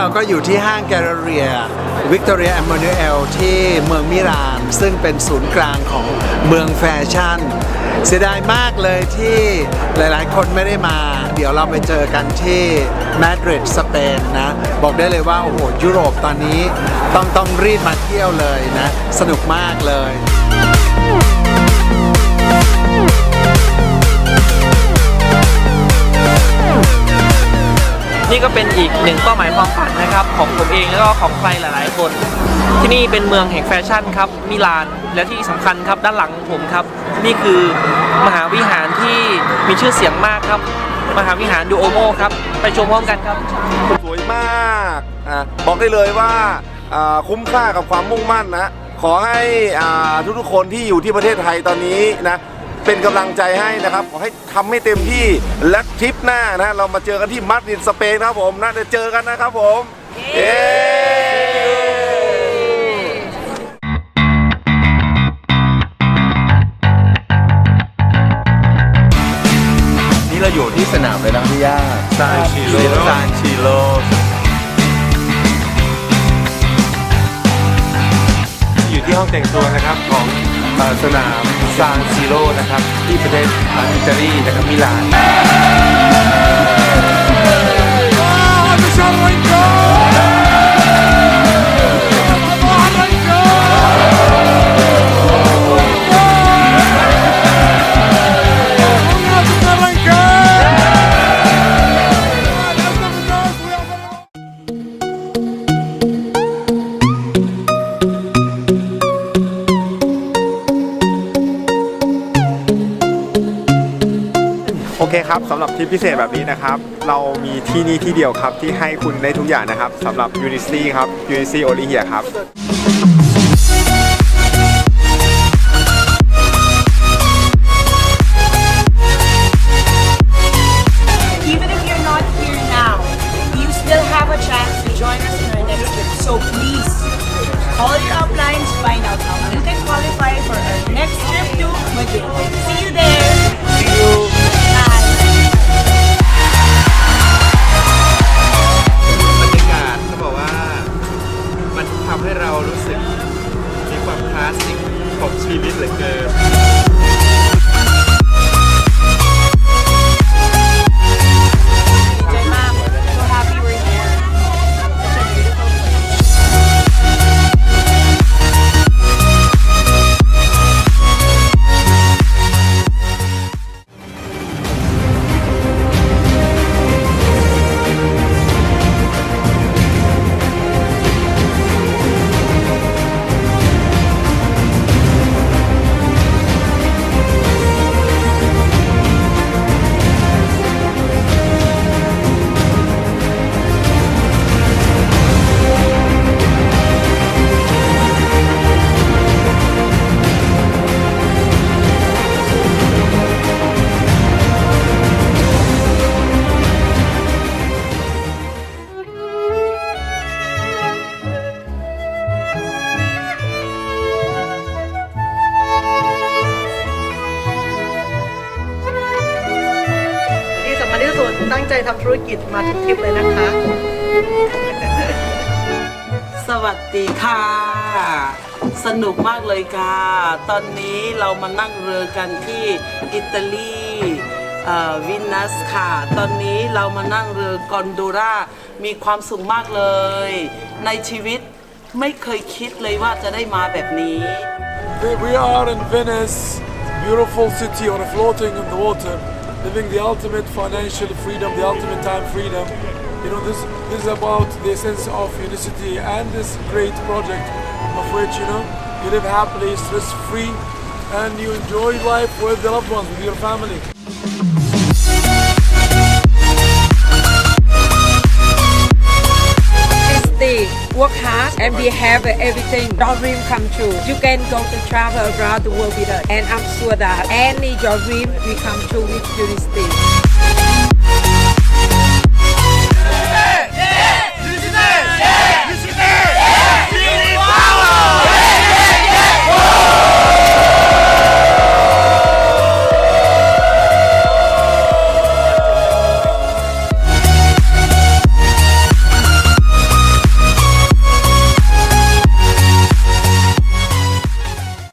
เราก็อยู่ที่ห้างแกลเลอรียวิกตอเรียแอมมานูเอลที่เมืองมิลานซึ่งเป็นศูนย์กลางของเมืองแฟชั่น เสียดายมากเลยที่หลายๆ คนไม่ได้มา เดี๋ยวเราไปเจอกันที่มาดริดสเปนนะ บอกได้เลยว่า โอ้โห ยุโรปตอนนี้ต้องต้องรีบมาเที่ยวเลยนะ สนุกมากเลย นี่ก็เป็นอีกหนึ่งเป้าหมายความฝันนะครับ ของผมเองแล้วก็ของใครหลาย ๆ คน ที่นี่เป็นเมืองแห่งแฟชั่นครับมิลานและที่สำคัญครับด้านหลังผมครับ นี่คือมหาวิหารที่มีชื่อเสียงมากครับ มหาวิหารดูโอโมครับ ไปชมพร้อมกันครับสวยมากอะบอกได้เลยว่าอ่าคุ้มค่ากับความมุ่งมั่นนะขอให้อ่าทุกๆคนที่อยู่ที่ประเทศไทยตอนนี้นะ เป็นกำลังใจให้นะครับ ขอให้ทำให้เต็มที่และทริปหน้านะเรามาเจอกันที่มาดริดสเปนนะครับผมน่าจะเจอกันนะครับผมเย้นี่เราอยู่ที่สนามเลยนะพี่ย่าซานชิโร่ซานชิโลอยู่ที่ห้องแต่งตัวนะครับของเอ่อ สนามซานซิโร่นะครับ ที่ประเทศอิตาลีนะครับมิลาน เคครับสำหรับทริปพิเศษแบบนี้นะครับ เรามีที่นี่ที่เดียวครับ ที่ให้คุณได้ทุกอย่างนะครับสำหรับ Unisy ครับ Unisy o l i h i a ครับ ตั้งใจทำธุรกิจมาทุกทริปเลยนะคะ สวัสดีค่ะ สนุกมากเลยค่ะ ตอนนี้เรามานั่งเรือกันที่อิตาลีวินัสค่ะ ตอนนี้เรามานั่งเรือกอนโดรามีความสุขมากเลย ในชีวิตไม่เคยคิดเลยว่าจะได้มาแบบนี้ We are in Venice, beautiful city on a floating in the water, living the ultimate financial freedom, the ultimate time freedom. You know, this, this is about the essence of unicity and this great project of which, you know, you live happily, stress-free, and you enjoy life with the loved ones, with your family. And we have everything. Your dream come true. You can go to travel around the world with us, and I'm sure that any your dream will come true with Unity.